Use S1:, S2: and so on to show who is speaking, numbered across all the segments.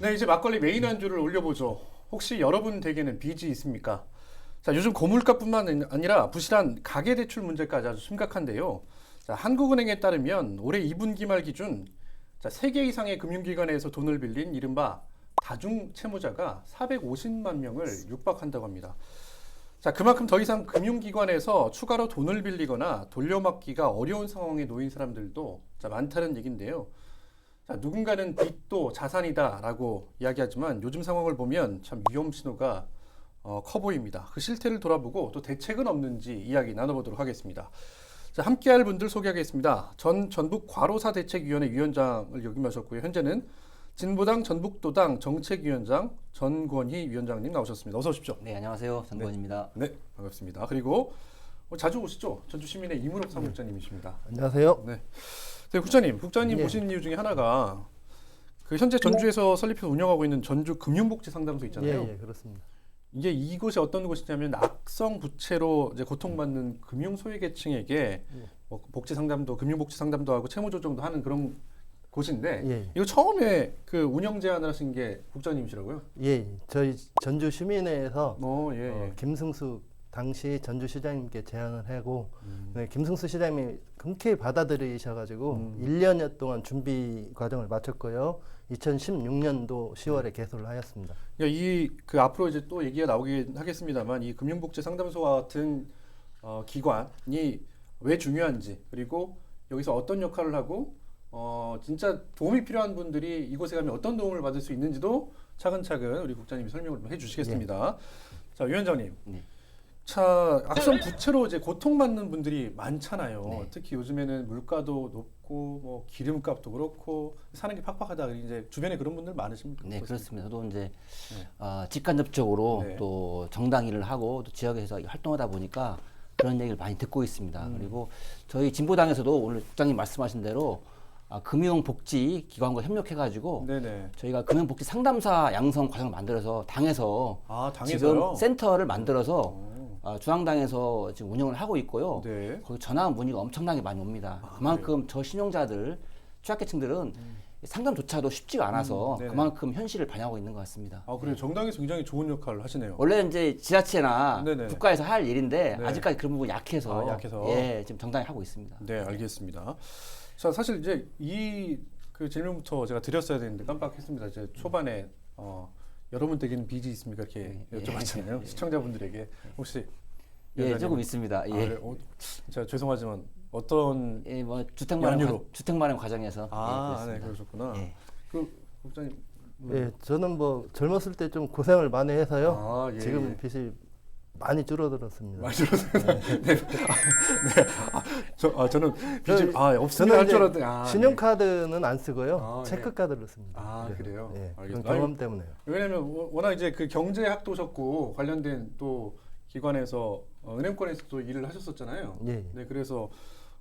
S1: 네, 이제 막걸리 메인 안주를 올려보죠. 혹시 여러분 댁에는 빚이 있습니까? 자, 요즘 고물가뿐만 아니라 부실한 가계 대출 문제까지 아주 심각한데요. 자, 한국은행에 따르면 올해 2분기 말 기준 자, 3개 이상의 금융기관에서 돈을 빌린 이른바 다중 채무자가 450만 명을 육박한다고 합니다. 자, 그만큼 더 이상 금융기관에서 추가로 돈을 빌리거나 돌려막기가 어려운 상황에 놓인 사람들도 자, 많다는 얘기인데요. 자, 누군가는 빚도 자산이다라고 이야기하지만 요즘 상황을 보면 참 위험 신호가 어, 커 보입니다. 그 실태를 돌아보고 또 대책은 없는지 이야기 나눠보도록 하겠습니다. 자, 함께할 분들 소개하겠습니다. 전 전북 과로사 대책위원회 위원장을 역임하셨고요. 현재는 진보당 전북도당 정책위원장 전권희 위원장님 나오셨습니다. 어서 오십시오.
S2: 네, 안녕하세요. 전권입니다.
S1: 네, 반갑습니다. 그리고 어, 자주 오시죠? 전주 시민의 이문옥 사무국장님이십니다.
S3: 안녕하세요.
S1: 네. 네, 국장님, 국장님
S3: 예.
S1: 모신 이유 중에 하나가 그 현재 전주에서 설립해서 운영하고 있는 전주 금융복지 상담소 있잖아요.
S3: 예, 예, 그렇습니다.
S1: 이게 이곳이 어떤 곳이냐면 악성 부채로 이제 고통받는 금융 소외 계층에게
S3: 예.
S1: 뭐 복지 상담도 금융 복지 상담도 하고 채무 조정도 하는 그런 곳인데
S3: 예,
S1: 이거 처음에 그 운영 제안을 하신 게 국장님이시라고요?
S3: 예, 저희 전주 시민회에서
S1: 어, 예,
S3: 어,
S1: 예.
S3: 김승수 당시 전주 시장님께 제안을 하고
S1: 음.
S3: 네, 김승수 시장님이 흔쾌히 받아들이셔가지고
S1: 음.
S3: 1년여 동안 준비 과정을 마쳤고요. 2016년도 10월에 개소를 하였습니다.
S1: 이그 앞으로 이제 또 얘기가 나오긴 하겠습니다만 이 금융복지 상담소와 같은 어, 기관이 왜 중요한지 그리고 여기서 어떤 역할을 하고 어, 진짜 도움이 필요한 분들이 이곳에 가면 어떤 도움을 받을 수 있는지도 차근차근 우리 국장님이 설명을 좀 해주시겠습니다. 자 위원장님,
S2: 네.
S1: 자 악성 부채로 이제 고통받는 분들이 많잖아요.
S2: 네.
S1: 특히 요즘에는 물가도 높고 뭐 기름값도 그렇고 사는 게 팍팍하다. 이제 주변에 그런 분들 많으십니까?
S2: 네? 그렇습니다. 저도 이제
S1: 네.
S2: 어, 직간접적으로
S1: 네.
S2: 또 정당 일을 하고 또 지역에서 활동하다 보니까 그런 얘기를 많이 듣고 있습니다.
S1: 음.
S2: 그리고 저희 진보당에서도 오늘 국장님 말씀하신 대로 아, 금융복지 기관과 협력해가지고
S1: 네네.
S2: 저희가 금융복지 상담사 양성 과정을 만들어서 당에서
S1: 아 당에서요?
S2: 지금 센터를 만들어서
S1: 오.
S2: 아, 중앙당에서 지금 운영을 하고 있고요.
S1: 네.
S2: 거기 전화 문의가 엄청나게 많이 옵니다.
S1: 아,
S2: 그만큼 저 신용자들 취약계층들은 상담조차도 쉽지가 않아서
S1: 음, 네네.
S2: 그만큼 현실을 반영하고 있는 것 같습니다.
S1: 아 그래요. 정당에서 굉장히 좋은 역할을 하시네요.
S2: 원래 이제 지자체나
S1: 네네.
S2: 국가에서 할 일인데
S1: 네.
S2: 아직까지 그런 부분 약해서,
S1: 아, 약해서.
S2: 예 지금 정당히 하고 있습니다.
S1: 네, 알겠습니다. 자, 사실 이제 이 그 질문부터 제가 드렸어야 되는데 깜빡했습니다. 이제 초반에 어, 여러분 댁에는 빚이 있습니까? 이렇게
S2: 네.
S1: 여쭤봤잖아요.
S2: 예.
S1: 시청자분들에게 혹시
S2: 예? 조금 있습니다.
S1: 아,
S2: 예.
S1: 그래요? 어, 제가 죄송하지만 어떤
S2: 예, 뭐 주택 마련 주택 마련 과정에서
S1: 아,
S2: 예,
S1: 네. 그러셨구나.
S2: 예.
S1: 그 국장님
S3: 예, 저는 뭐 젊었을 때 좀 고생을 많이 해서요.
S1: 아, 예,
S3: 지금
S1: 예.
S3: 빚이 많이 줄어들었습니다.
S1: 많이 들었어요. 네. 아, 네. 아, 저, 아, 저는
S3: 저-
S1: 아, 없으면
S3: 저는
S1: 할
S3: 이제
S1: 줄 알았더니 아, 네.
S3: 신용카드는 안 쓰고요.
S1: 아, 네.
S3: 체크카드를 씁니다.
S1: 아,
S3: 그래서.
S1: 그래요?
S3: 예, 그런
S1: 알겠습니다.
S3: 경험 때문에요.
S1: 왜냐면 워- 워낙 이제 그 경제학도셨고 관련된 또 기관에서 어, 은행권에서 또 일을 하셨었잖아요.
S3: 예, 예.
S1: 네, 그래서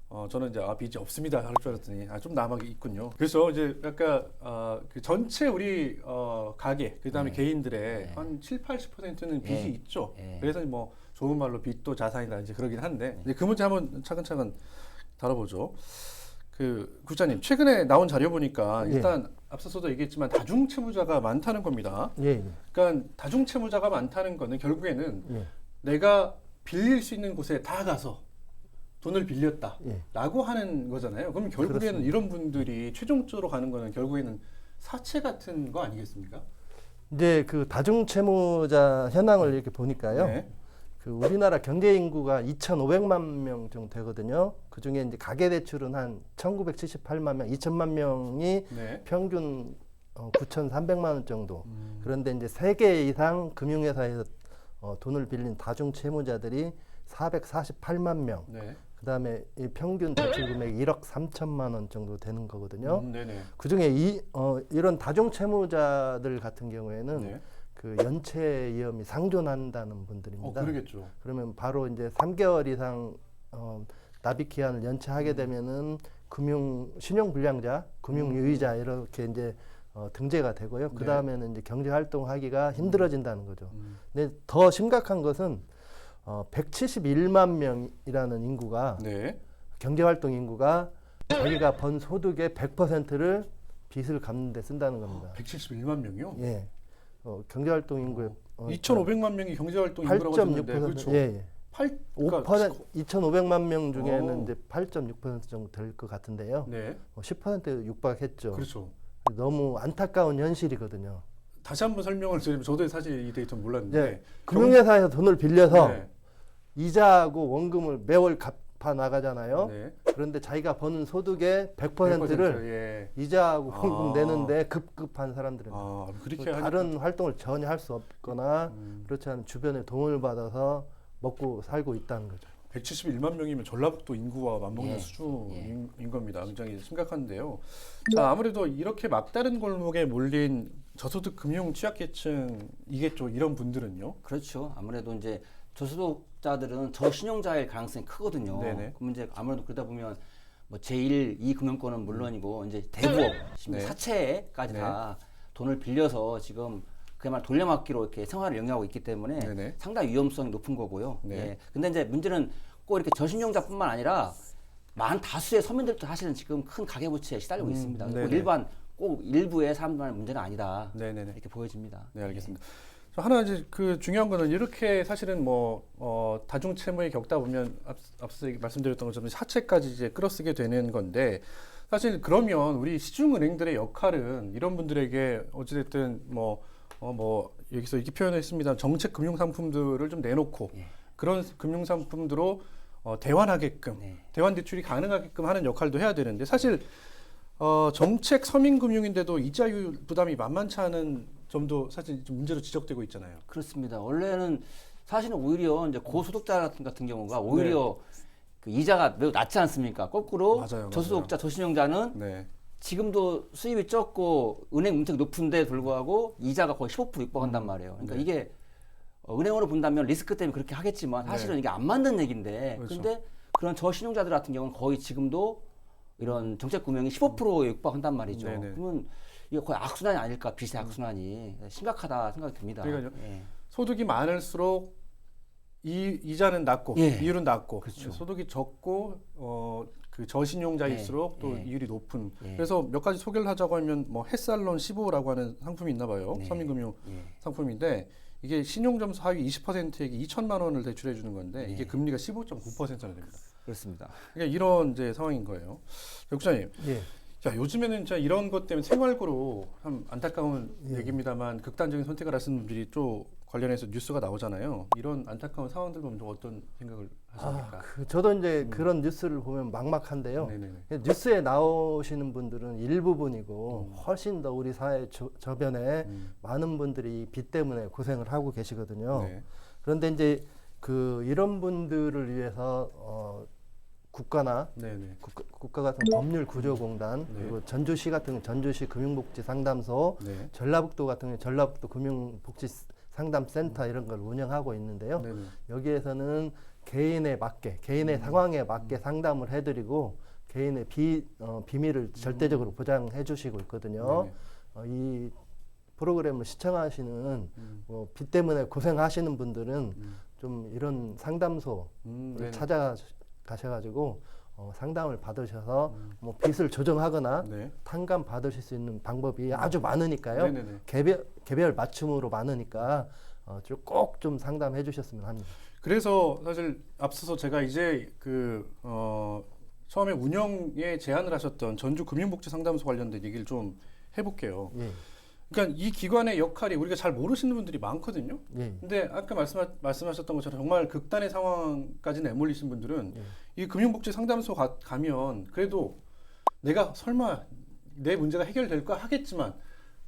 S1: 어, 저는 이제 아 빚이 없습니다 할 줄 알았더니 아 좀 남아 있군요. 그래서 이제 약간 어, 그 전체 우리 어, 가게 그다음에
S2: 네.
S1: 개인들의
S2: 네.
S1: 한 7, 80%는 빚이
S2: 네.
S1: 있죠.
S2: 네.
S1: 그래서 뭐 좋은 말로 빚도 자산이다 이제 그러긴 한데 이제 그 문제 한번 차근차근 다뤄보죠. 그 국장님 최근에 나온 자료 보니까
S3: 예.
S1: 일단 앞서서도 얘기했지만 다중 채무자가 많다는 겁니다.
S3: 예, 예.
S1: 그러니까 다중 채무자가 많다는 거는 결국에는
S3: 예.
S1: 내가 빌릴 수 있는 곳에 다 가서 돈을
S3: 예.
S1: 빌렸다라고 하는 거잖아요. 그럼 결국에는
S3: 그렇습니다.
S1: 이런 분들이 최종적으로 가는 거는 결국에는 사채 같은 거 아니겠습니까?
S3: 이제 그 다중 채무자 현황을 이렇게 보니까요.
S1: 네.
S3: 그 우리나라 경제 인구가 2,500만 명 정도 되거든요. 그 중에 이제 가계 대출은 한 1,978만 명, 2천만 명이
S1: 네.
S3: 평균 어, 9,300만 원 정도.
S1: 음.
S3: 그런데 이제 세 개 이상 금융회사에서 어, 돈을 빌린 다중 채무자들이 448만 명.
S1: 네.
S3: 그다음에 이 평균 대출 금액이 1억 3천만 원 정도 되는 거거든요.
S1: 음, 네네.
S3: 그중에 이 어, 이런 다중 채무자들 같은 경우에는
S1: 네.
S3: 그 연체 위험이 상존한다는
S1: 어,
S3: 분들입니다.
S1: 그러겠죠.
S3: 그러면 바로 이제 3개월 이상 어, 납입 기한을
S1: 음.
S3: 연체하게 되면은 금융 신용 불량자, 금융 유의자 이렇게 이제 어, 등재가 되고요.
S1: 음. 네.
S3: 그 다음에는 이제 경제 활동하기가 힘들어진다는 거죠.
S1: 음.
S3: 근데 더 심각한 것은 어, 171만 명이라는 인구가
S1: 네.
S3: 경제 활동 인구가 자기가 번 소득의 100%를 빚을 갚는 데 쓴다는 겁니다.
S1: 171만 명이요?
S3: 예. 어, 경제 활동 인구의 어,
S1: 2,500만 명이 경제 활동 인구라고 하셨는데
S3: 8.6%
S1: 그렇죠.
S3: 예, 예.
S1: 8
S3: 5% 2,500만 명 중에는
S1: 어.
S3: 이제 8.6% 정도 될 것 같은데요.
S1: 네.
S3: 어, 10% 육박했죠.
S1: 그렇죠.
S3: 너무 안타까운 현실이거든요.
S1: 다시 한번 설명을 드리면 저도 사실 이 데이터 몰랐는데
S3: 네. 금융회사에서 돈을 빌려서
S1: 네.
S3: 이자하고 원금을 매월 갚아 나가잖아요.
S1: 네.
S3: 그런데 자기가 버는 소득의 100%를
S1: 100%, 예.
S3: 이자하고 원금
S1: 아.
S3: 내는데 급급한 사람들입니다.
S1: 아, 그렇게
S3: 그
S1: 하니까
S3: 다른 활동을 전혀 할 수 없거나
S1: 음,
S3: 그렇지 않은 주변에 도움을 받아서 먹고 살고 있다는 거죠.
S1: 171만 명이면 전라북도 인구와 맞먹는
S2: 예.
S1: 수준인 인 겁니다. 굉장히 심각한데요. 자, 아무래도 이렇게 막다른 골목에 몰린 저소득 금융 취약계층이겠죠. 이런 분들은요.
S2: 그렇죠. 아무래도 이제 저소득 자들은 저신용자일 가능성이 크거든요.
S1: 네네.
S2: 그럼 이제 아무래도 그러다 보면 뭐 제1, 2 금융권은 물론이고 이제 대부업,
S1: 네.
S2: 사채까지 다 돈을 빌려서 지금 그야말로 돌려막기로 이렇게 생활을 영위하고 있기 때문에
S1: 네네.
S2: 상당히 위험성이 높은 거고요.
S1: 네.
S2: 예. 근데 이제 문제는 꼭 이렇게 저신용자뿐만 아니라 만 다수의 서민들도 사실은 지금 큰 가계부채에 시달리고
S1: 음,
S2: 있습니다. 일반 꼭 일부의 사람들만의 문제는 아니다.
S1: 네네네.
S2: 이렇게 보여집니다.
S1: 네, 알겠습니다. 저 하나 이제 그 중요한 거는 이렇게 사실은 뭐 어, 다중 채무에 겪다 보면 앞, 앞서 말씀드렸던 것처럼 사채까지 이제 끌어쓰게 되는 건데 사실 그러면 우리 시중은행들의 역할은 이런 분들에게 어찌됐든 뭐 어, 뭐 여기서 이렇게 표현했습니다. 정책 금융 상품들을 좀 내놓고
S2: 예.
S1: 그런 금융 상품들로 어, 대환하게끔
S2: 네.
S1: 대환 대출이 가능하게끔 하는 역할도 해야 되는데 사실 어, 정책 서민 금융인데도 이자율 부담이 만만치 않은 점도 사실 좀 문제로 지적되고 있잖아요.
S2: 그렇습니다. 원래는 사실은 오히려 이제 고소득자 같은, 같은 경우가 오히려 그 이자가 매우 낮지 않습니까? 거꾸로
S1: 네. 맞아요,
S2: 저소득자, 저신용자는
S1: 네.
S2: 지금도 수입이 적고 은행 문턱이 높은데 불구하고 이자가 거의 15% 육박한단 말이에요. 그러니까
S1: 네.
S2: 이게 어, 은행으로 본다면 리스크 때문에 그렇게 하겠지만 사실은 이게 안 맞는 얘기인데
S1: 그렇죠.
S2: 근데 그런 저신용자들 같은 경우는 거의 지금도 이런 정책 금융이 15%에 육박한단 말이죠.
S1: 네네.
S2: 그러면 이게 거의 악순환이 아닐까 빚의 악순환이 심각하다 생각이 듭니다.
S1: 그러니까요.
S2: 예.
S1: 소득이 많을수록 이 이자는 낮고
S2: 예.
S1: 이율은 낮고
S2: 그렇죠.
S1: 소득이 적고 어, 그 저신용자일수록
S2: 예.
S1: 또
S2: 예.
S1: 이율이 높은
S2: 예.
S1: 그래서 몇 가지 소개를 하자고 하면 뭐 햇살론 15라고 하는 상품이 있나 봐요.
S2: 네.
S1: 서민금융
S2: 예.
S1: 상품인데 이게 신용점수 하위 20%에게 2천만 원을 대출해 주는 건데 이게
S2: 네.
S1: 금리가 15.9%나 됩니다.
S2: 그렇습니다.
S1: 그러니까 이런 이제 상황인 거예요. 국장님,
S3: 예.
S1: 자 요즘에는 진짜 이런 것 때문에 생활고로 참 안타까운
S3: 예.
S1: 얘기입니다만 극단적인 선택을 하시는 분들이 또 관련해서 뉴스가 나오잖아요. 이런 안타까운 상황들 보면 좀 어떤 생각을
S3: 아,
S1: 하십니까?
S3: 그 저도 이제 그런 뉴스를 보면 막막한데요.
S1: 음. 네네네.
S3: 뉴스에 나오시는 분들은 일부분이고 훨씬 더 우리 사회 저, 저변에
S1: 음.
S3: 많은 분들이 빚 때문에 고생을 하고 계시거든요.
S1: 네.
S3: 그런데 이제 그 이런 분들을 위해서 어, 국가나
S1: 네네.
S3: 국가, 같은 법률구조공단
S1: 네.
S3: 그리고 전주시 같은 전주시 금융복지상담소
S1: 네.
S3: 전라북도 같은 전라북도 금융복지상담센터 이런 걸 운영하고 있는데요.
S1: 네네.
S3: 여기에서는 개인에 맞게 개인의
S1: 음.
S3: 상황에 맞게 상담을 해드리고 개인의 비 어, 비밀을 절대적으로 보장해 주시고 있거든요.
S1: 음. 네네.
S3: 어, 이 프로그램을 시청하시는
S1: 음.
S3: 어, 빚 때문에 고생하시는 분들은
S1: 음.
S3: 좀 이런 상담소를
S1: 음.
S3: 찾아 가셔가지고 어, 상담을 받으셔서
S1: 음.
S3: 뭐 빚을 조정하거나
S1: 네.
S3: 탕감 받으실 수 있는 방법이 아주 많으니까요.
S1: 네네네.
S3: 개별 개별 맞춤으로 많으니까 어, 꼭좀 상담해 주셨으면 합니다.
S1: 그래서 사실 앞서서 제가 이제 그 어, 처음에 운영에 제안을 하셨던 전주 금융복지상담소 관련된 얘기를 좀 해볼게요.
S3: 예,
S1: 그러니까 이 기관의 역할이 우리가 잘 모르시는 분들이 많거든요.
S3: 예,
S1: 근데 아까 말씀, 말씀하셨던 것처럼 정말 극단의 상황까지 내몰리신 분들은
S3: 예.
S1: 이 금융복지 상담소 가, 가면 그래도 내가 설마 내 문제가 해결될까 하겠지만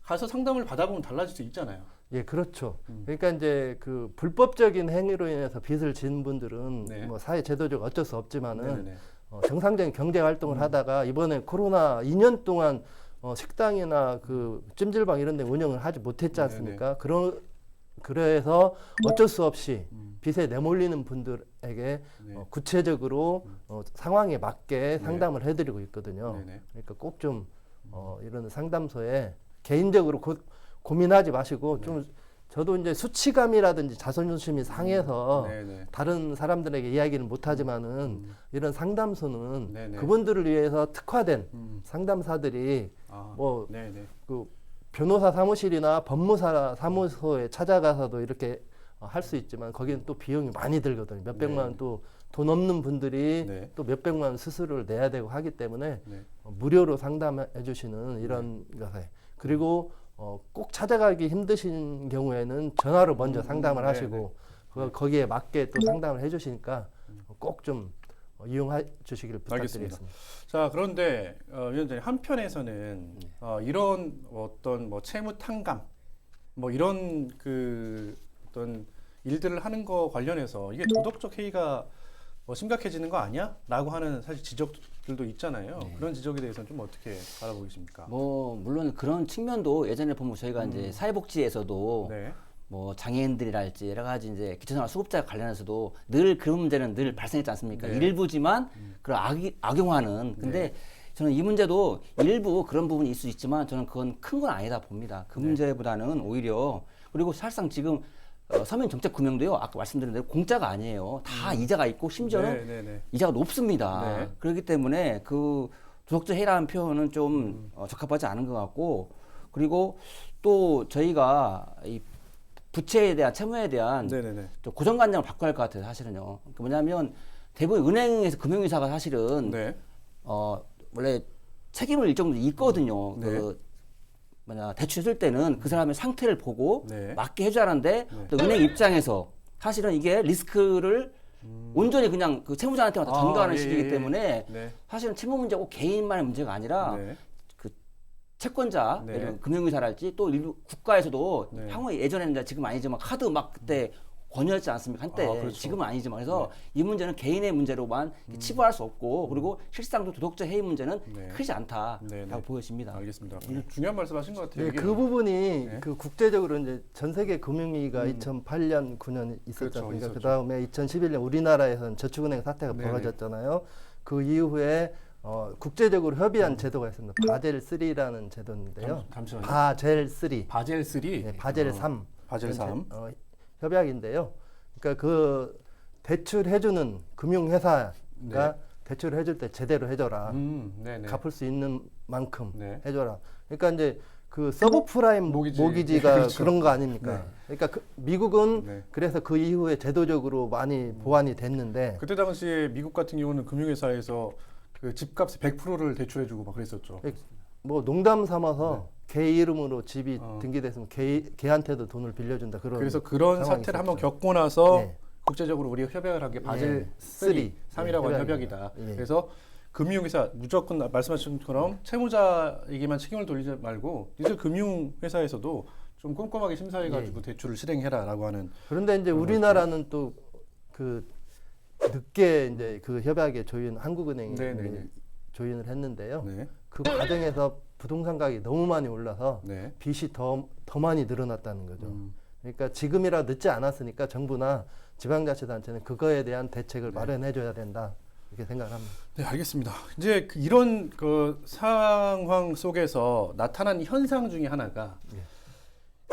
S1: 가서 상담을 받아보면 달라질 수 있잖아요.
S3: 예, 그렇죠.
S1: 음.
S3: 그러니까 이제 그 불법적인 행위로 인해서 빚을 진 분들은
S1: 네.
S3: 뭐 사회 제도적 어쩔 수 없지만은
S1: 네네네.
S3: 어, 정상적인 경제 활동을
S1: 음.
S3: 하다가 이번에 코로나 2년 동안 어, 식당이나 그 찜질방 이런 데 운영을 하지 못했지
S1: 네네.
S3: 않습니까? 그런 그래서 어쩔 수 없이
S1: 음.
S3: 빚에 내몰리는 분들에게
S1: 네.
S3: 어, 구체적으로
S1: 음.
S3: 어, 상황에 맞게
S1: 네.
S3: 상담을 해드리고 있거든요.
S1: 네네.
S3: 그러니까 꼭좀 어, 이런 상담소에 개인적으로 고, 고민하지 마시고
S1: 네.
S3: 좀 저도 이제 수치감이라든지 자존심이 상해서
S1: 네네.
S3: 다른 사람들에게 이야기는 못하지만은
S1: 음.
S3: 이런 상담소는
S1: 네네.
S3: 그분들을 위해서 특화된
S1: 음.
S3: 상담사들이
S1: 아.
S3: 뭐
S1: 네네.
S3: 그 변호사 사무실이나 법무사 사무소에 찾아가서도 이렇게 어, 할수 있지만 거기는 또 비용이 많이 들거든요. 몇 백만 원 또 돈 없는 분들이
S1: 네.
S3: 또몇 백만 원 수수료를 내야 되고 하기 때문에
S1: 네.
S3: 어, 무료로 상담해 주시는 이런 것에 그리고 어, 꼭 찾아가기 힘드신 경우에는 전화로 먼저
S1: 음,
S3: 상담을
S1: 네,
S3: 하시고 그, 거기에 맞게 또 상담을 해주시니까 꼭 좀 이용해 주시기를
S1: 알겠습니다.
S3: 부탁드리겠습니다.
S1: 자 그런데 어, 위원장님 한편에서는 어, 이런 어떤 뭐 채무 탕감 뭐 이런 그 어떤 일들을 하는 거 관련해서 이게 도덕적 해이가 뭐 심각해지는 거 아니야?라고 하는 사실 지적들도 있잖아요. 그런 지적에 대해서는 좀 어떻게 바라보고 계십니까?
S2: 뭐 물론 그런 측면도 예전에 보면 저희가 이제 사회복지에서도
S1: 네.
S2: 뭐 장애인들이랄지 여러 가지 이제 기초생활 수급자 관련해서도 늘 그런 문제는 늘 발생했지 않습니까?
S1: 네.
S2: 일부지만 그런 악, 악용하는. 근데 저는 이 문제도 일부 그런 부분이 있을 수 있지만 저는 그건 큰 건 아니다 봅니다. 그 문제보다는 오히려 그리고 사실상 지금 어, 서민 정책 금융도요. 아까 말씀드린 대로 공짜가 아니에요. 다 이자가 있고 심지어는
S1: 네, 네, 네.
S2: 이자가 높습니다.
S1: 네.
S2: 그렇기 때문에 그 도덕적 해라는 표현은 좀
S1: 음.
S2: 어, 적합하지 않은 것 같고 그리고 또 저희가 이 부채에 대한 채무에 대한
S1: 네, 네, 네.
S2: 좀 고정관념을 바꿔야 할 것 같아요. 사실은요. 그 뭐냐면 대부분 은행에서 금융회사가 사실은
S1: 네.
S2: 어 원래 책임을 일정 정도 있거든요.
S1: 네.
S2: 그 뭐냐 대출 쓸 때는 그 사람의 상태를 보고
S1: 네.
S2: 맞게 해줘야 하는데 또 은행 입장에서 사실은 이게 리스크를 온전히 그냥 그 채무자한테만 다
S1: 음. 아,
S2: 전가하는
S1: 예,
S2: 시기이기
S1: 예.
S2: 때문에
S1: 네.
S2: 사실은 채무 문제고 개인만의 문제가 아니라
S1: 네.
S2: 채권자,
S1: 네.
S2: 들면 금융회사랄지 또 일부 국가에서도
S1: 네.
S2: 향후에 예전에는 지금 아니지만 카드 막 그때 권유했지 않습니까 한때
S1: 아, 그렇죠.
S2: 지금은 아니지만 그래서 이 문제는 개인의 문제로만 치부할 수 없고 그리고 실상 도 도덕적 해이 문제는
S1: 음. 네.
S2: 크지 않다라고
S1: 네, 네.
S2: 보여집니다.
S1: 알겠습니다. 굉장히 중요한 말씀하신 것 같아요.
S3: 예,
S1: 이게
S3: 그 부분이
S1: 네.
S3: 그 국제적으로 이제 전 세계 금융위기가 2008년, 9년 있었지
S1: 그렇죠,
S3: 않습니까?
S1: 있었죠.
S3: 그 다음에 2011년 우리나라에서는 저축은행 사태가
S1: 네네.
S3: 벌어졌잖아요. 그 이후에 어, 국제적으로 협의한 제도가 있습니다. 바젤 3라는 제도인데요.
S1: 잠- 잠시만요.
S3: 바젤 3,
S1: 바젤 3,
S3: 네, 바젤 3,
S1: 바젤 3.
S3: 어, 협약인데요. 그러니까 그 대출 해주는 금융회사가
S1: 네.
S3: 대출을 해줄 때 제대로 해줘라.
S1: 음, 네, 네.
S3: 갚을 수 있는 만큼
S1: 네.
S3: 해줘라. 그러니까 이제 그 서브프라임
S1: 모기지.
S3: 모기지. 가
S1: 그렇죠.
S3: 그런 거 아닙니까? 그러니까 그 미국은
S1: 네.
S3: 그래서 그 이후에 제도적으로 많이 보완이 됐는데
S1: 그때 당시에 미국 같은 경우는 금융회사에서 그 집값의 100%를 대출해주고 막 그랬었죠.
S3: 뭐 농담 삼아서 개 이름으로 집이
S1: 네. 어.
S3: 등기됐으면 개 개한테도 돈을 빌려준다 그런.
S1: 그래서 그런
S3: 상황이
S1: 사태를 한번
S3: 있었죠.
S1: 겪고 나서
S3: 네.
S1: 국제적으로 우리가 협약을 한 게 바젤
S3: 예,
S1: 3,
S3: 쓰리.
S1: 3 이라고 하는
S3: 예,
S1: 협약이다.
S3: 예.
S1: 그래서 금융회사 무조건 말씀하신 것처럼 채무자에게만 책임을 돌리지 말고 니들 금융회사에서도 좀 꼼꼼하게 심사해가지고
S3: 예.
S1: 대출을 실행해라라고 하는
S3: 그런데 이제 우리나라는 또 그 늦게 이제 그 협약에 조인 한국은행이
S1: 네, 네, 네.
S3: 조인을 했는데요.
S1: 네,
S3: 그 과정에서 부동산 가격이 너무 많이 올라서
S1: 네.
S3: 빚이 더, 더 많이 늘어났다는 거죠.
S1: 음.
S3: 그러니까 지금이라 늦지 않았으니까 정부나 지방자치단체는 그거에 대한 대책을
S1: 네.
S3: 마련해줘야 된다 이렇게 생각합니다.
S1: 네, 알겠습니다. 이제 그 이런 그 상황 속에서 나타난 현상 중에 하나가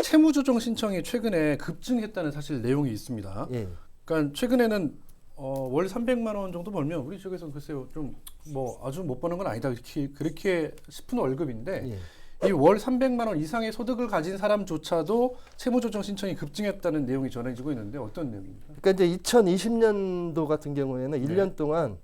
S1: 채무조정 신청이 최근에 급증했다는 사실 내용이 있습니다.
S3: 예,
S1: 그러니까 최근에는 어, 월 300만 원 정도 벌면 우리 쪽에서 글쎄요 좀 뭐 아주 못 버는 건 아니다 이렇게 그렇게 싶은 월급인데
S3: 예.
S1: 이월 300만 원 이상의 소득을 가진 사람조차도 채무조정 신청이 급증했다는 내용이 전해지고 있는데 어떤 내용입니까?
S3: 그러니까 이제 2020년도 같은 경우에는
S1: 네.
S3: 1년 동안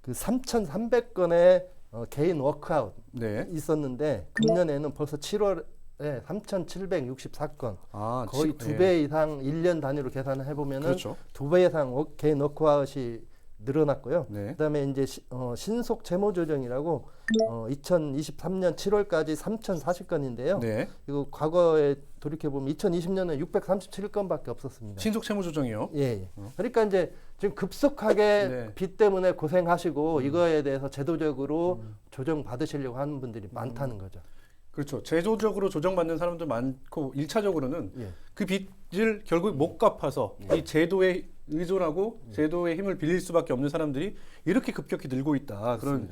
S3: 그 3,300건의 어, 개인 워크아웃
S1: 네.
S3: 있었는데 금년에는 벌써 7월 에 3,764건
S1: 아
S3: 거의
S1: 지-
S3: 두
S1: 예.
S3: 배 이상 1년 단위로 계산을 해보면은
S1: 그렇죠.
S3: 두 배 이상 워- 개인 워크아웃이 늘어났고요.
S1: 네.
S3: 그다음에 이제 시- 어, 신속 채무 조정이라고 어, 2023년 7월까지 3,040건인데요.
S1: 네.
S3: 이거 과거에 돌이켜 보면 2020년에 637건밖에 없었습니다.
S1: 신속 채무 조정이요.
S3: 예. 예. 그러니까 이제 지금 급속하게
S1: 네.
S3: 빚 때문에 고생하시고 이거에 대해서 제도적으로 조정 받으시려고 하는 분들이 많다는 거죠.
S1: 그렇죠. 제도적으로 조정받는 사람도 많고 일차적으로는
S3: 예.
S1: 그 빚을 결국 못 갚아서 이 제도에 의존하고 제도의 힘을 빌릴 수밖에 없는 사람들이 이렇게 급격히 늘고 있다 그런.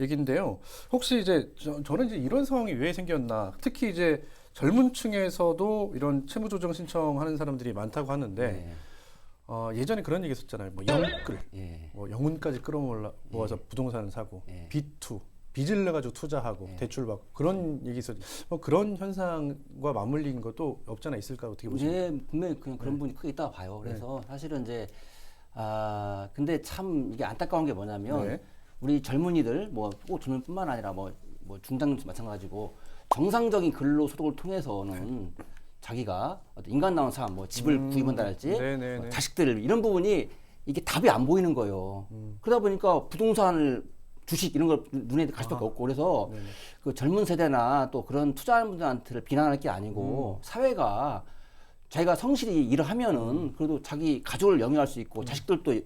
S1: 얘기인데요. 혹시 이제 저, 저는 이제 이런 상황이 왜 생겼나? 특히 이제 젊은 층에서도 이런 채무 조정 신청하는 사람들이 많다고 하는데
S2: 네.
S1: 어, 예전에 그런 얘기 했었잖아요. 뭐 영끌,
S2: 예.
S1: 뭐 영혼까지 끌어모아 모아서 부동산을 사고
S2: 예.
S1: B2 빚을 내 가지고 투자하고
S2: 네.
S1: 대출 받고 그런 얘기 있었. 뭐 그런 현상과 맞물린 것도 없잖아 있을까 어떻게 보십니까?
S2: 네, 분명히 그냥 그런 분이 크게 있다고 봐요. 그래서 사실은 이제 아 근데 참 이게 안타까운 게 뭐냐면
S1: 네.
S2: 우리 젊은이들 뭐꼭 젊은뿐만 아니라 뭐, 뭐 중장년도 마찬가지고 정상적인 근로 소득을 통해서는 자기가 어떤 인간다운 삶, 뭐 집을
S1: 음,
S2: 구입한다랄지. 뭐 자식들 이런 부분이 이게 답이 안 보이는 거예요. 그러다 보니까 부동산을 주식 이런 걸 눈에 갈 수밖에 없고 그래서
S1: 네네.
S2: 그 젊은 세대나 또 그런 투자하는 분들한테 비난할 게 아니고 사회가 자기가 성실히 일을 하면은 그래도 자기 가족을 영위할 수 있고 자식들도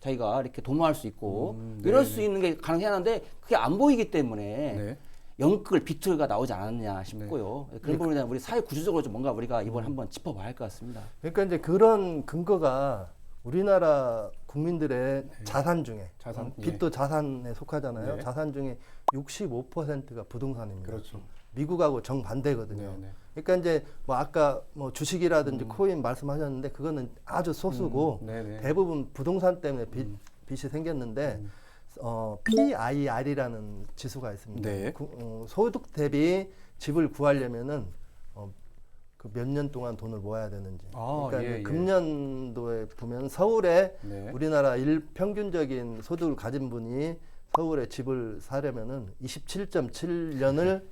S2: 자기가 이렇게 도모할 수 있고
S1: 음,
S2: 이럴
S1: 네네.
S2: 수 있는 게 가능해야 하는데 그게 안 보이기 때문에
S1: 네.
S2: 영끌 비트가 나오지 않았냐 싶고요. 그런 부분에 대한 우리 사회 구조적으로 좀 뭔가 우리가 이번 에 한번 짚어봐야 할 것 같습니다.
S3: 그러니까 이제 그런 근거가 우리나라 국민들의 자산 중에
S1: 네. 자산,
S3: 어,
S1: 예.
S3: 빚도 자산에 속하잖아요.
S1: 네.
S3: 자산 중에 65%가 부동산입니다.
S1: 그렇죠.
S3: 미국하고 정반대거든요.
S1: 네, 네.
S3: 그러니까 이제 뭐 아까 뭐 주식이라든지 코인 말씀하셨는데 그거는 아주 소수고
S1: 음, 네네.
S3: 대부분 부동산 때문에 빚, 빚이 생겼는데 어, PIR이라는 지수가 있습니다.
S1: 네.
S3: 구- 어, 소득 대비 집을 구하려면은 어, 그 몇 년 동안 돈을 모아야 되는지.
S1: 아,
S3: 그러니까
S1: 예,
S3: 이제
S1: 예.
S3: 금년도에 보면 서울에
S1: 네.
S3: 우리나라 일 평균적인 소득을 가진 분이 서울에 집을 사려면은 27.7년을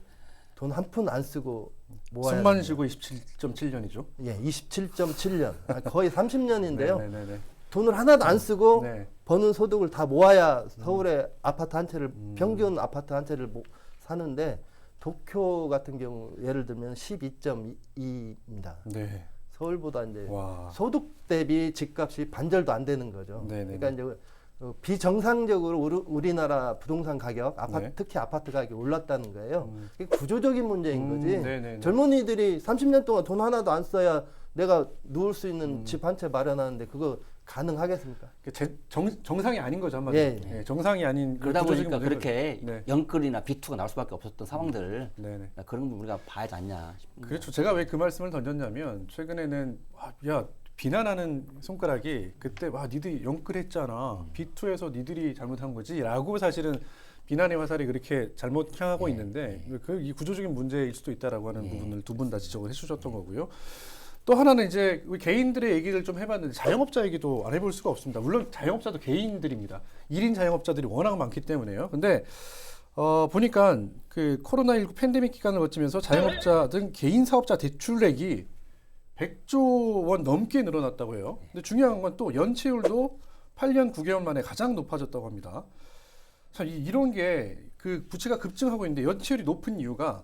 S3: 돈 한 푼 안 쓰고 모아야 됩니다.
S1: 쉬고 27.7년이죠.
S3: 예, 27.7년. 아, 거의 30년인데요.
S1: 네네네.
S3: 돈을 하나도 안 쓰고
S1: 네.
S3: 버는 소득을 다 모아야 서울의 아파트 한 채를
S1: 음.
S3: 평균 아파트 한 채를 모- 사는데 도쿄 같은 경우 예를 들면 12.2입니다.
S1: 네.
S3: 서울보다 이제
S1: 와.
S3: 소득 대비 집값이 반절도 안 되는 거죠.
S1: 네네네.
S3: 그러니까 이제 어, 비정상적으로 우리- 우리나라 부동산 가격, 아파트,
S1: 네.
S3: 특히 아파트 가격이 올랐다는 거예요.
S1: 음.
S3: 이게 구조적인 문제인
S1: 음,
S3: 거지.
S1: 네네네.
S3: 젊은이들이 30년 동안 돈 하나도 안 써야 내가 누울 수 있는
S1: 음.
S3: 집한 채 마련하는데 그거 가능하겠습니까?
S1: 그 제- 정, 정상이 아닌 거죠 한마디로.
S3: 예,
S1: 예, 정상이 아닌
S2: 그러다 보니까 그렇게.
S1: 네.
S2: 영끌이나 비투가 나올 수밖에 없었던 상황들
S1: 네네.
S2: 그런 거 우리가 봐야지 않냐 싶습니다.
S1: 그렇죠. 제가 왜 그 말씀을 던졌냐면 최근에는 와, 야 비난하는 손가락이 그때 와 니들이 영끌했잖아. B2에서 니들이 잘못한 거지라고 사실은 비난의 화살이 그렇게 잘못 향하고
S2: 예,
S1: 있는데 그 이 구조적인 문제일 수도 있다라고 하는
S2: 예.
S1: 부분을 두 분 다 지적을 해주셨던 거고요. 또 하나는 이제 우리 개인들의 얘기를 좀 해봤는데 자영업자 얘기도 안 해볼 수가 없습니다. 물론 자영업자도 개인들입니다. 1인 자영업자들이 워낙 많기 때문에요. 근데 어, 보니까 그 코로나19 팬데믹 기간을 거치면서 자영업자 등 개인 사업자 대출액이 100조 원 넘게 늘어났다고 해요. 근데 중요한 건 또 연체율도 8년 9개월 만에 가장 높아졌다고 합니다. 자, 이, 이런 게 그 부채가 급증하고 있는데 연체율이 높은 이유가 의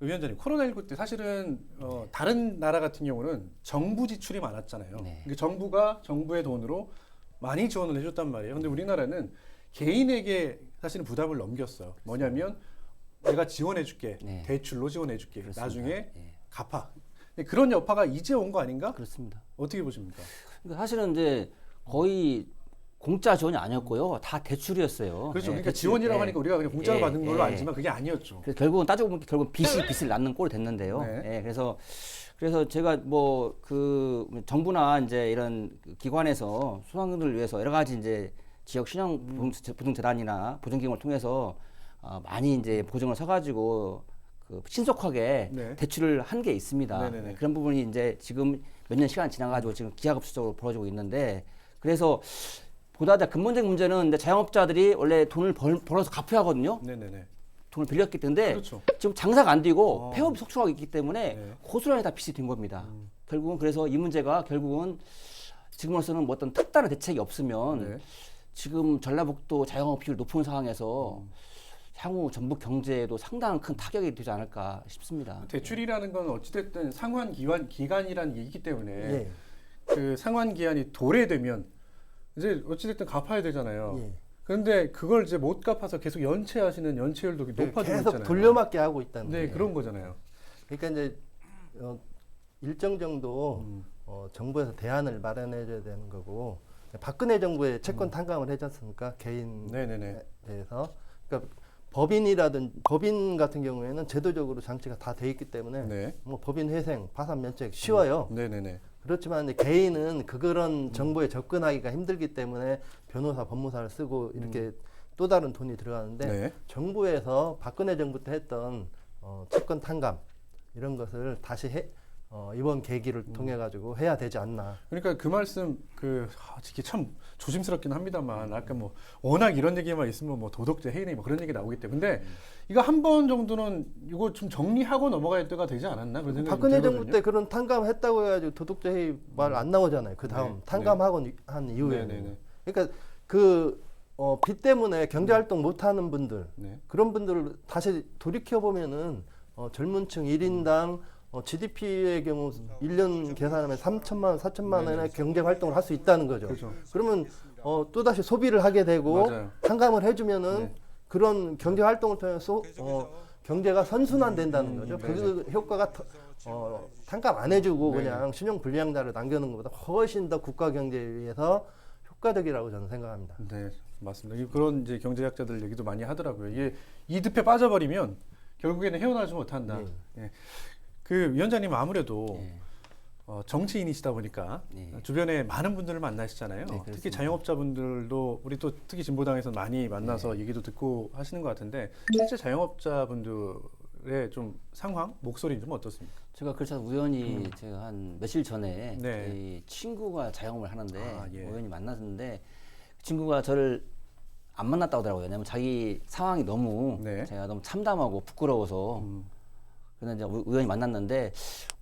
S1: 위원장님 코로나19 때 사실은 어, 다른 나라 같은 경우는 정부 지출이 많았잖아요.
S2: 네.
S1: 그러니까 정부가 정부의 돈으로 많이 지원을 해줬단 말이에요. 근데 우리나라는 개인에게 사실은 부담을 넘겼어요. 뭐냐면 내가 지원해줄게
S2: 네.
S1: 대출로 지원해줄게
S2: 그렇습니다.
S1: 나중에
S2: 예,
S1: 갚아. 그런 여파가 이제 온 거 아닌가?
S2: 그렇습니다.
S1: 어떻게 보십니까?
S2: 그러니까 사실은 이제 거의 공짜 지원이 아니었고요. 다 대출이었어요.
S1: 그렇죠.
S2: 예,
S1: 그러니까
S2: 대출.
S1: 지원이라고
S2: 예.
S1: 하니까 우리가 그냥 공짜로
S2: 예,
S1: 받는 걸로
S2: 예.
S1: 알지만 그게 아니었죠.
S2: 그래서 결국은 따지고 보면 결국 빚이 빚을 낳는 꼴이 됐는데요.
S1: 네.
S2: 예, 그래서 그래서 제가 뭐 그 정부나 이제 이런 그 기관에서 소상공인들을 위해서 여러 가지 이제 지역 신용 보증, 보증 재단이나 보증 기금을 통해서 어, 많이 이제 보증을 서가지고 그 신속하게
S1: 네.
S2: 대출을 한 게 있습니다.
S1: 네네네.
S2: 그런 부분이 이제 지금 몇 년 시간 지나가지고 지금 기하급수적으로 벌어지고 있는데 그래서 보다 더 근본적인 문제는 이제 자영업자들이 원래 돈을 벌, 벌어서 갚아야 하거든요.
S1: 네네네.
S2: 돈을 빌렸기 때문에
S1: 그렇죠.
S2: 지금 장사가 안 되고
S1: 어.
S2: 폐업이 속출하고 있기 때문에
S1: 네. 음.
S2: 고스란히 다 빚이 된 겁니다. 결국은 그래서 이 문제가 결국은 지금으로서는 뭐 어떤 특단의 대책이 없으면
S1: 네.
S2: 지금 전라북도 자영업 비율 높은 상황에서
S1: 음.
S2: 향후 전북 경제에도 상당한 큰 타격이 되지 않을까 싶습니다.
S1: 대출이라는 건 어찌됐든 상환 기간 기간이라는 게 있기 때문에
S3: 예.
S1: 그 상환 기한이 도래되면 이제 어찌됐든 갚아야 되잖아요.
S3: 예.
S1: 그런데 그걸 이제 못 갚아서 계속 연체하시는 연체율도 높아지고
S3: 계속
S1: 있잖아요.
S3: 돌려막기 하고 있다는
S1: 네,
S3: 거예요.
S1: 그런 거잖아요.
S3: 그러니까 이제 어, 일정 정도
S1: 음.
S3: 어, 정부에서 대안을 마련해줘야 되는 거고 박근혜 정부에 채권 탕감을 해줬습니까 개인에
S1: 음.
S3: 대해서 그러니까 법인이라든 법인 같은 경우에는 제도적으로 장치가 다 돼 있기 때문에
S1: 네.
S3: 뭐 법인 회생 파산 면책 쉬워요.
S1: 네네네.
S3: 그렇지만 개인은 그 그런 정보에 접근하기가 힘들기 때문에 변호사, 법무사를 쓰고 이렇게 또 다른 돈이 들어가는데
S1: 네.
S3: 정부에서 박근혜 정부 때 했던 어, 채권 탕감 이런 것을 다시 해, 어, 이번 계기를
S1: 음.
S3: 통해 가지고 해야 되지 않나.
S1: 그러니까 그 말씀 그 아, 이게 참 조심스럽긴 합니다만 아까 뭐 워낙 이런 얘기만 있으면 뭐 도덕제 해이네 뭐 그런 얘기 나오기 때문에 근데 이거 한 번 정도는 이거 좀 정리하고 넘어갈 때가 되지 않았나 그런 생각이
S3: 박근혜
S1: 들거든요.
S3: 정부 때 그런 탕감했다고 해가지고 도덕적 해이 말 안 나오잖아요. 그 다음
S1: 네,
S3: 탕감하고 한 이후에.
S1: 네, 네, 네.
S3: 그러니까 그 어, 빚 때문에 경제 활동 못 하는 분들
S1: 네.
S3: 그런 분들을 다시 돌이켜 보면은 어, 젊은 층 1인당 어, GDP의 경우 1년 계산하면 3천만 원, 4천만 원의 경제 활동을 할 수 있다는 거죠.
S1: 그렇죠.
S3: 그러면 어, 또 다시 소비를 하게 되고
S1: 맞아요.
S3: 탕감을 해주면은
S1: 네.
S3: 그런 경제 활동을 통해서 어, 경제가 선순환된다는
S1: 음,
S3: 거죠.
S1: 네,
S3: 그 효과가 더, 어, 탕감 안 해주고
S1: 네.
S3: 그냥 신용 불량자를 남겨놓은 것보다 훨씬 더 국가 경제에 의해서 효과적이라고 저는 생각합니다.
S1: 네, 맞습니다. 이- 그런 이제 경제학자들 얘기도 많이 하더라고요. 이게 이 늪에 빠져버리면 결국에는 헤어나지 못한다. 예. 그 위원장님 아무래도
S2: 예.
S1: 어, 정치인이시다 보니까
S2: 네.
S1: 주변에 많은 분들을 만나시잖아요.
S2: 네.
S1: 특히 자영업자분들도 우리 또 특히 진보당에서 많이 만나서
S2: 네.
S1: 얘기도 듣고 하시는 것 같은데 실제 자영업자분들의 좀 상황, 목소리는 좀 어떻습니까?
S2: 제가 그래서 우연히 제가 한 며칠 전에
S1: 음. 네.
S2: 이 친구가 자영업을 하는데
S1: 아, 예.
S2: 우연히 만났는데 그 친구가 저를 안 만났다고 하더라고요. 왜냐면 자기 상황이 너무
S1: 네.
S2: 제가 너무 참담하고 부끄러워서
S1: 음,
S2: 그래서 이제 우- 우연히 만났는데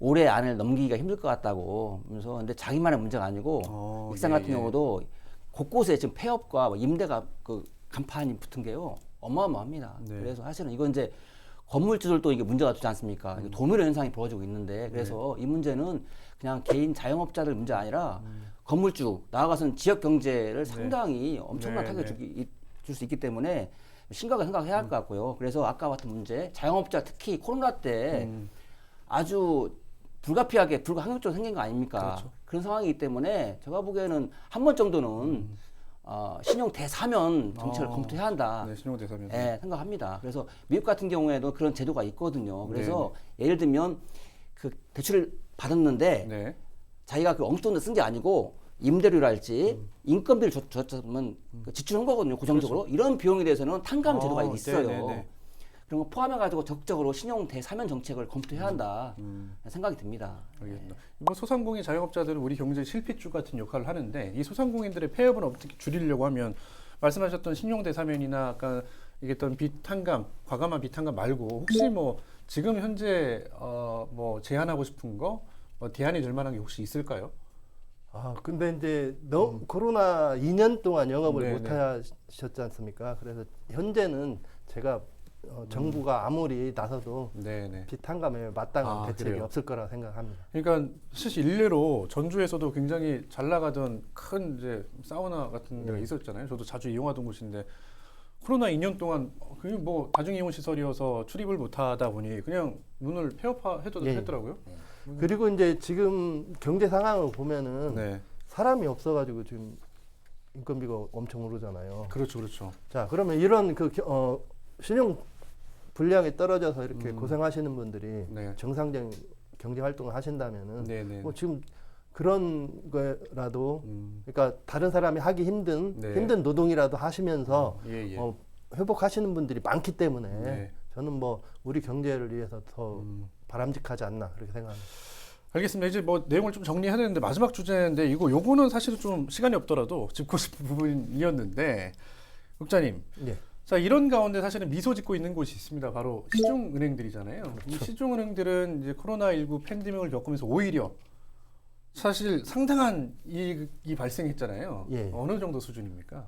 S2: 올해 안을 넘기기가 힘들 것 같다고 그래서 근데 자기만의 문제가 아니고
S1: 어,
S2: 익산
S1: 예,
S2: 같은
S1: 예.
S2: 경우도 곳곳에 지금 폐업과 뭐 임대가 그 간판이 붙은 게요 어마어마합니다.
S1: 네.
S2: 그래서 사실은 이건 이제 건물주들도 이게 문제가 되지 않습니까?
S1: 음.
S2: 도미노 현상이 벌어지고 있는데 그래서
S1: 네.
S2: 이 문제는 그냥 개인 자영업자들 문제 아니라
S1: 음.
S2: 건물주 나아가서는 지역 경제를 상당히 엄청난
S1: 네,
S2: 타격을
S1: 네.
S2: 줄수 있기 때문에 심각하게 생각해야 할 것 같고요. 그래서 아까 같은 문제 자영업자 특히 코로나 때
S1: 음,
S2: 아주 불가피하게 불가항력적으로 생긴 거 아닙니까?
S1: 그렇죠.
S2: 런 상황이기 때문에 제가 보기에는 한 번 정도는 어, 신용 대사면 정책을
S1: 음. 어.
S2: 검토해야 한다.
S1: 네, 신용 대사면.
S2: 예, 생각합니다. 그래서 미국 같은 경우에도 그런 제도가 있거든요. 그래서
S1: 네,
S2: 예를 들면 그 대출을 받았는데
S1: 네.
S2: 자기가 그 엉뚱한 데쓴게 아니고 임대료랄지
S1: 음.
S2: 인건비를 줬- 줬으면 그 지출한 거거든요. 고정적으로 이런 비용에 대해서는 탕감 제도가
S1: 그렇죠. 어,
S2: 있어요.
S1: 네, 네, 네.
S2: 그런 거 포함해 가지고 적극적으로 신용 대사면 정책을 검토해야 한다
S1: 음.
S2: 생각이 듭니다.
S1: 알겠습니다. 이번 소상공인 자영업자들은 우리 경제 실핏줄 같은 역할을 하는데 이 소상공인들의 폐업을 어떻게 줄이려고 하면 말씀하셨던 신용대사면이나 아까 얘기했던 비탄감, 과감한 비탄감 말고 혹시 뭐 지금 현재 어 뭐 제안하고 싶은 거, 뭐 대안이 될 만한 게 혹시 있을까요?
S3: 아 근데 이제 너 코로나 2년 동안 영업을
S1: 네,
S3: 못
S1: 네.
S3: 하셨지 않습니까? 그래서 현재는 제가 어, 정부가 아무리 나서도
S1: 네, 네.
S3: 비탄감에 마땅한
S1: 아,
S3: 대책이
S1: 그래요?
S3: 없을 거라 생각합니다.
S1: 그러니까 사실 일례로 전주에서도 굉장히 잘 나가던 큰 이제 사우나 같은 데가
S3: 네.
S1: 있었잖아요. 저도 자주 이용하던 곳인데 코로나 2년 동안 그냥 뭐 다중 이용 시설이어서 출입을 못 하다 보니 그냥 문을 폐업해도
S3: 예.
S1: 했더라고요.
S3: 그리고 이제 지금 경제 상황을 보면은
S1: 네,
S3: 사람이 없어가지고 지금 인건비가 엄청 오르잖아요.
S1: 그렇죠, 그렇죠.
S3: 자 그러면 이런 그 겨- 어, 신용 불량이 떨어져서 이렇게
S1: 음.
S3: 고생하시는 분들이
S1: 네,
S3: 정상적인 경제 활동을 하신다면은
S1: 네, 네.
S3: 뭐 지금 그런 거라도
S1: 음,
S3: 그러니까 다른 사람이 하기 힘든
S1: 네.
S3: 힘든 노동이라도 하시면서
S1: 예, 예.
S3: 어, 회복하시는 분들이 많기 때문에
S1: 네.
S3: 저는 뭐 우리 경제를 위해서 더
S1: 음.
S3: 바람직하지 않나 그렇게 생각합니다.
S1: 알겠습니다. 이제 뭐 내용을 좀 정리해야 되는데 마지막 주제인데 이거 요거는 사실은 좀 시간이 없더라도 짚고 싶은 부분이었는데 국장님
S3: 예.
S1: 자 이런 가운데 사실은 미소 짓고 있는 곳이 있습니다. 바로 시중은행들이잖아요. 이
S3: 그렇죠.
S1: 시중은행들은 이제 코로나 19 팬데믹을 겪으면서 오히려 사실 상당한 이익이 발생했잖아요.
S3: 예.
S1: 어느 정도 수준입니까?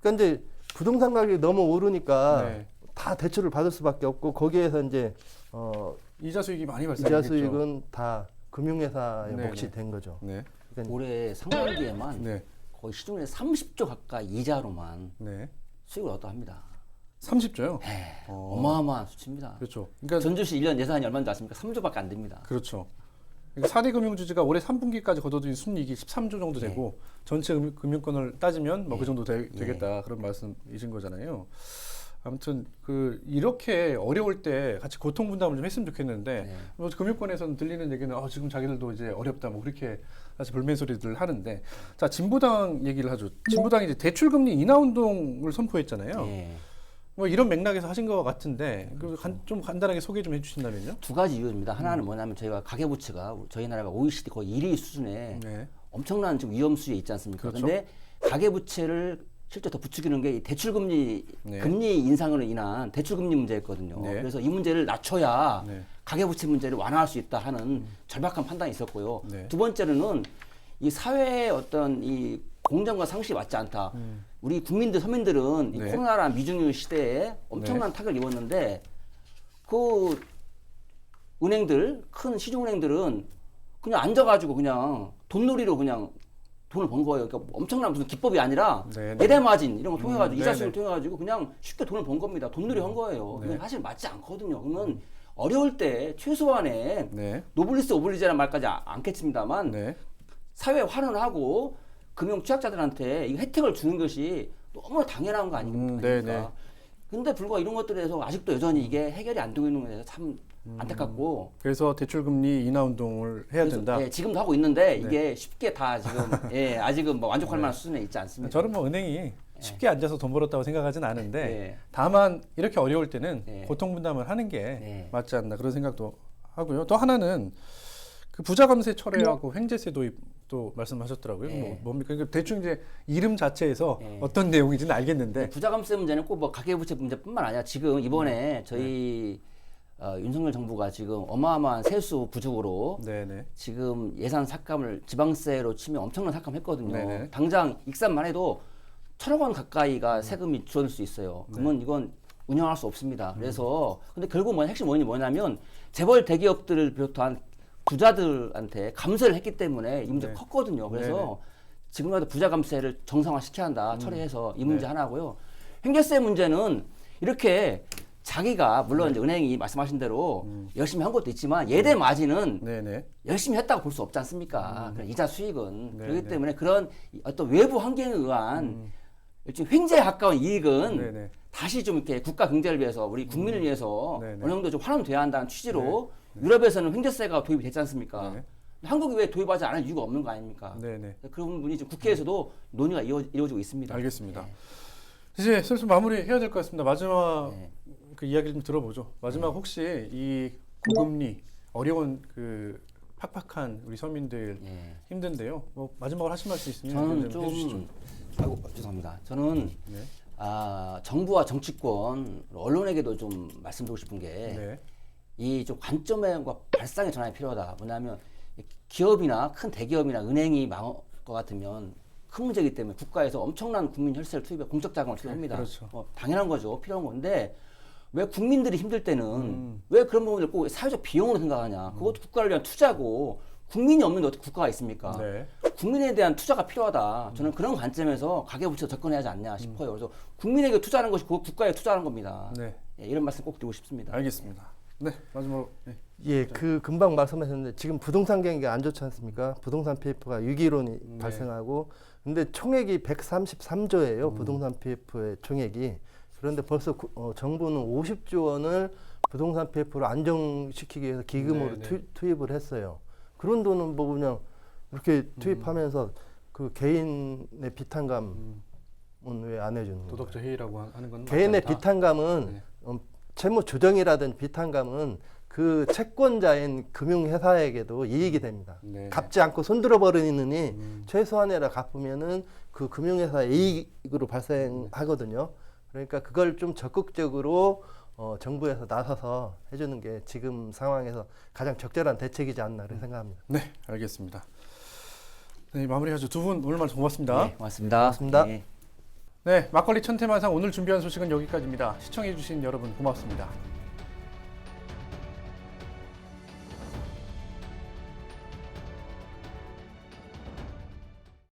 S3: 그러니까 이제 부동산 가격이 너무 오르니까
S1: 네.
S3: 다 대출을 받을 수밖에 없고 거기에서 이제 어,
S1: 이자 수익이 많이
S3: 이자
S1: 발생했죠.
S3: 수익은 다 금융회사의
S1: 네,
S3: 몫이
S1: 네.
S3: 된 거죠.
S1: 네,
S2: 그 올해 상반기에만
S1: 네,
S2: 거의 시중에 30조 가까이 이자로만
S1: 네.
S2: 수익을 얻어 합니다.
S1: 30조요.
S2: 에,
S1: 어.
S2: 어마어마한 수치입니다.
S1: 그렇죠. 그러니까
S2: 전주시 1년 예산이 얼마인지 아십니까? 3조밖에 안 됩니다.
S1: 그렇죠. 그러니까 4대 금융주주가 올해 3분기까지 거둬들인 순이익이 13조 정도
S2: 네.
S1: 되고 전체 금- 금융권을 따지면 뭐 그 정도 되,
S2: 네.
S1: 겠다 그런 말씀이신 거잖아요. 아무튼 그 이렇게 어려울 때 같이 고통 분담을 좀 했으면 좋겠는데
S2: 네.
S1: 뭐 금융권에서는 들리는 얘기는 아, 지금 자기들도 이제 어렵다 뭐 그렇게 사실 불멘 소리들 하는데 자 진보당 얘기를 하죠. 진보당이 이제 대출금리 인하 운동을 선포했잖아요.
S2: 예.
S1: 뭐 이런 맥락에서 하신 것 같은데 그 간- 좀 간단하게 소개 좀 해주신다면요.
S2: 두 가지 이유입니다.
S1: 음.
S2: 하나는 뭐냐면 저희가 가계부채가 저희 나라가 OECD 거의 1위 수준에
S1: 네.
S2: 엄청난 지금 위험 수위에 있지 않습니까?
S1: 그렇죠.
S2: 그런데 가계부채를 실제 더 부추기는 게이 대출금리
S1: 네.
S2: 금리 인상으로 인한 대출금리 문제였거든요.
S1: 네.
S2: 그래서 이 문제를 낮춰야
S1: 네.
S2: 가계부채 문제를 완화할 수 있다 하는 절박한 판단이 있었고요.
S1: 네.
S2: 두 번째로는 이 사회의 어떤 이 공정과 상식이 맞지 않다. 우리 국민들 서민들은 이
S1: 네.
S2: 코로나라는 미중유 시대에 엄청난 타격을 입었는데 그 은행들 큰 시중은행들은 그냥 앉아가지고 그냥 돈놀이로 그냥 돈을 번 거예요. 그러니까 엄청난 무슨 기법이 아니라
S1: 네, 네.
S2: 예대 마진 이런 거 통해가지고
S1: 음,
S2: 이자수를
S1: 네, 네.
S2: 통해가지고 그냥 쉽게 돈을 번 겁니다. 돈놀이 한 거예요.
S1: 네.
S2: 근데 사실 맞지 않거든요. 그러면 어려울 때 최소한의
S1: 네.
S2: 노블리스 오블리제라는 말까지 아- 않겠습니다만
S1: 네.
S2: 사회 환원하고 금융 취약자들한테 이 혜택을 주는 것이 너무나 당연한 거 아닙니까?
S1: 음, 네, 네.
S2: 근데 불구하고 이런 것들에서 아직도 여전히 이게 해결이 안 되고 있는 것에 대해서 참 안타깝고
S1: 그래서 대출금리 인하 운동을 해야
S2: 그래서,
S1: 된다.
S2: 예, 지금도 하고 있는데
S1: 네.
S2: 이게 쉽게 다 지금 예, 아직은 뭐 만족할 만한 수준에 있지 않습니다.
S1: 저는 뭐 은행이 쉽게 앉아서 돈 벌었다고 생각하진 않은데
S2: 네.
S1: 다만 이렇게 어려울 때는
S2: 네.
S1: 고통 분담을 하는 게
S2: 네.
S1: 맞지 않나 그런 생각도 하고요. 또 하나는 그 부자 감세 철회하고 횡재세 도입도 말씀하셨더라고요.
S2: 네.
S1: 뭐 뭡니까? 그러니까 대충 이제 이름 자체에서
S2: 네.
S1: 어떤 내용인지는 알겠는데
S2: 부자 감세 문제는 꼭 뭐 가계부채 문제뿐만 아니라 지금 이번에
S1: 네.
S2: 저희 어, 윤석열 정부가 지금 어마어마한 세수 부족으로
S1: 네네.
S2: 지금 예산 삭감을 지방세로 치면 엄청난 삭감했거든요.
S1: 네네.
S2: 당장 익산만 해도 천억 원
S1: 음.
S2: 가까이가 세금이 줄어들 수 있어요.
S1: 네.
S2: 그러면 이건 운영할 수 없습니다.
S1: 음.
S2: 그래서 근데 결국 뭐 핵심 원인이 뭐냐면 재벌 대기업들을 비롯한 부자들한테 감세를 했기 때문에 이 문제
S1: 네.
S2: 가 컸거든요. 그래서
S1: 네네. 음.
S2: 지금이라도 부자 감세를 정상화 시켜야 한다. 처리해서 이 문제 하나고요. 횡재세 문제는 이렇게 자기가 물론 이제 은행이 말씀하신 대로 열심히 한 것도 있지만 예대 마진은
S1: 네네.
S2: 열심히 했다고 볼 수 없지 않습니까? 그런 이자 수익은
S1: 음. 네,
S2: 그렇기
S1: 네.
S2: 때문에 그런 어떤 외부 환경에 의한 일종의 횡재에 가까운 이익은
S1: 음. 네네.
S2: 다시 좀 이렇게 국가 경제를 위해서 우리 국민을 위해서
S1: 네, 네.
S2: 어느 정도 좀 환원돼야 한다는 취지로 유럽에서는 횡재세가 도입이 됐지 않습니까?
S1: 네.
S2: 한국이 왜 도입하지 않을 이유가 없는 거 아닙니까?
S1: 네네.
S2: 그런 부분이 지금 국회에서도 논의가 이어, 이루어지고 있습니다.
S1: 알겠습니다.
S2: 네.
S1: 이제 슬슬 마무리 해야 될 것 같습니다. 마지막
S2: 네.
S1: 그 이야기를 좀 들어보죠. 마지막 혹시 이 고금리 어려운 그 팍팍한 우리 서민들
S2: 예.
S1: 힘든데요. 뭐 마지막으로 하실 말씀 있으면
S2: 저는
S1: 좀 해주시죠.
S2: 좀 아이고 죄송합니다. 저는
S1: 네.
S2: 아, 정부와 정치권 언론에게도 좀 말씀드리고 싶은 게
S1: 네.
S2: 이좀 관점과 발상의 전환이 필요하다. 뭐냐면 기업이나 큰 대기업이나 은행이 망할 것 같으면 큰 문제이기 때문에 국가에서 엄청난 국민 혈세를 투입해 공적 자금을 투입합니다.
S1: 그렇죠.
S2: 뭐 당연한 거죠. 필요한 건데 왜 국민들이 힘들 때는
S1: 음.
S2: 왜 그런 부분을 꼭 사회적 비용으로 생각하냐? 그것도 국가를 위한 투자고 국민이 없는데 어떻게 국가가 있습니까?
S1: 네.
S2: 국민에 대한 투자가 필요하다. 저는 그런 관점에서 가계부채 접근해야 하지 않냐 싶어요. 그래서 국민에게 투자하는 것이 그 국가에 투자하는 겁니다.
S1: 네.
S2: 예, 이런 말씀 꼭 드리고 싶습니다.
S1: 알겠습니다. 네. 마지막으로 네.
S3: 예, 그 금방 말씀하셨는데 지금 부동산 경기가 안 좋지 않습니까? 부동산 PF가 위기론이
S1: 네.
S3: 발생하고 근데 총액이 133조예요.
S1: 음.
S3: 부동산 PF의 총액이. 그런데 벌써 구- 어, 정부는 50조 원을 부동산 PF를 안정시키기 위해서 기금으로
S1: 네, 네.
S3: 투, 투입을 했어요. 그런 돈은 뭐 그냥 이렇게
S1: 음.
S3: 투입하면서 그 개인의 비탄감은 왜안 해주는 거예요?
S1: 도덕적 해이라고 하- 하는 건
S3: 개인의. 비탄감은
S1: 네.
S3: 어, 채무 조정이라든 비탄감은 그 채권자인 금융회사에게도 이익이 됩니다.
S1: 네.
S3: 갚지 않고 손들어 버리느니
S1: 음.
S3: 최소한이라 갚으면은 그 금융회사의 이익으로 발생하거든요. 그러니까 그걸 좀 적극적으로 어, 정부에서 나서서 해주는 게 지금 상황에서 가장 적절한 대책이지 않나 그렇게 생각합니다.
S1: 네, 알겠습니다. 네, 마무리하죠. 두 분 오늘 말씀 고맙습니다.
S2: 네, 고맙습니다.
S3: 고맙습니다.
S2: 네.
S1: 네, 막걸리 천태만상 오늘 준비한 소식은 여기까지입니다. 시청해주신 여러분 고맙습니다.